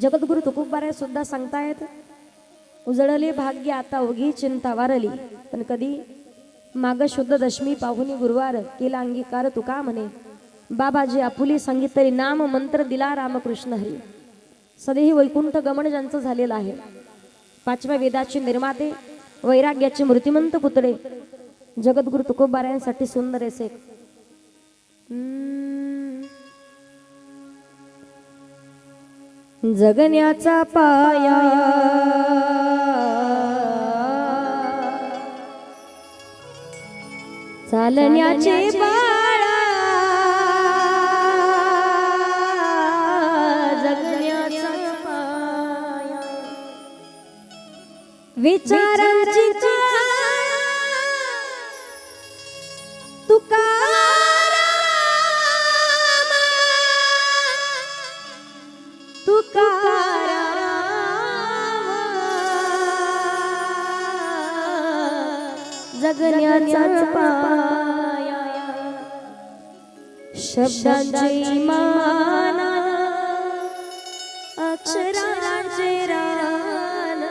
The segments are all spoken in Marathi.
जगद्गुरु तुकोबाराय सुद्धा सांगतायत उजळले भाग्य आता ओघी चिंता वारली पण कधी माग शुद्ध दशमी पाहुनी गुरुवार केला अंगीकार तुका म्हणे. बाबाजी आपुली सांगित तरी नाम मंत्र दिला रामकृष्ण हरी. सदेही वैकुंठ गमन ज्यांचं झालेलं आहे. पाचव्या वेदाचे निर्माते वैराग्याचे मृतिमंत पुतळे जगद्गुरु तुकोबारायांसाठी सुंदर असे. जगण्याचा पाया. चालण्याचे बाळा. जगण्याचा पाया. विचारांची जगण्याचा पाया. शब्दांचे मान. अक्षरांचे रान.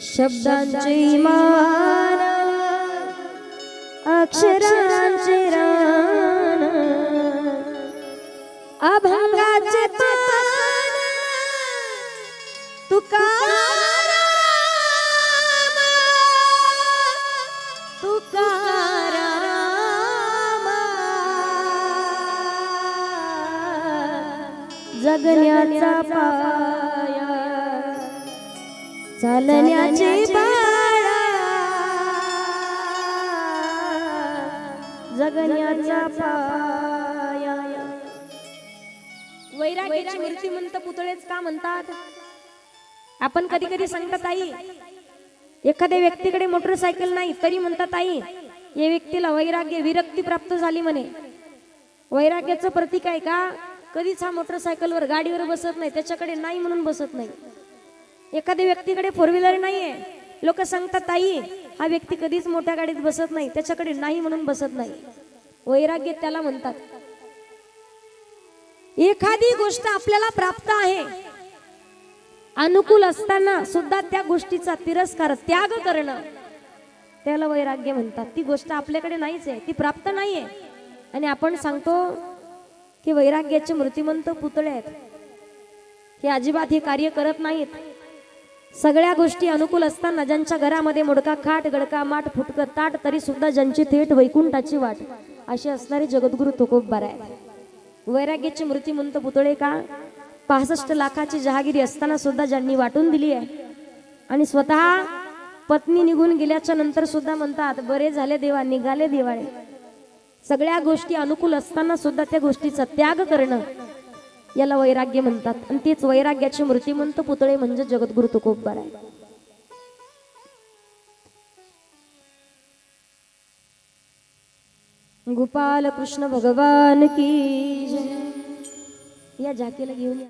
शब्दांचे मान. अक्षरांचे जगण्याचा पाया चालण्याचे बाळा. जगण्याचा पाया. वैराग्याची मूर्तिमंत पुतळेच का म्हणतात? आपण कधी कधी सांगतात आई एखाद्या व्यक्तीकडे मोटरसायकल नाही तरी म्हणतात आई या व्यक्तीला वैराग्य विरक्ती प्राप्त झाली म्हणे. वैराग्याचं प्रतीक आहे का? कधीच हा मोटरसायकलवर गाडीवर बसत नाही त्याच्याकडे नाही म्हणून बसत नाही. एखाद्या व्यक्तीकडे फोर व्हीलर नाहीये. लोक सांगतात आई हा व्यक्ती कधीच मोठ्या गाडीत बसत नाही त्याच्याकडे नाही म्हणून बसत नाही. वैराग्य त्याला म्हणतात. एखादी गोष्ट आपल्याला प्राप्त आहे. अनुकूल असताना सुद्धा त्या गोष्टीचा तिरस्कार त्याग करणं. त्याला वैराग्य म्हणतात. ती गोष्ट आपल्याकडे नाहीच आहे. ती प्राप्त नाही आहे आणि आपण सांगतो की वैराग्याचे मूर्तिमंत पुतळे आहेत. हे अजिबात हे कार्य करत नाहीत. सगळ्या गोष्टी अनुकूल असताना ज्यांच्या घरामध्ये मोडका खाट गडका माठ फुटक ताट तरी सुद्धा ज्यांची थेट वैकुंठाची वाट अशी असणारे जगद्गुरु तुकोबबार आहे वैराग्याचे मूर्तिमंत पुतळे का? पासष्ट लाखाची जहागिरी असताना सुद्धा ज्यांनी वाटून दिली आहे. आणि स्वतः पत्नी निघून गेल्याच्यानंतर सुद्धा म्हणतात बरे झाले देवा निघाले दिवाळे सगळ्या गोष्टी अनुकूल असताना सुद्धा त्या गोष्टीचा त्याग करणं याला वैराग्य म्हणतात. आणि तेच वैराग्याचे मूर्तिमंत पुतळे म्हणजे जगद्गुरु तुकोबबार आहे. गोपाल कृष्ण भगवान की या झाकीला घेऊन या.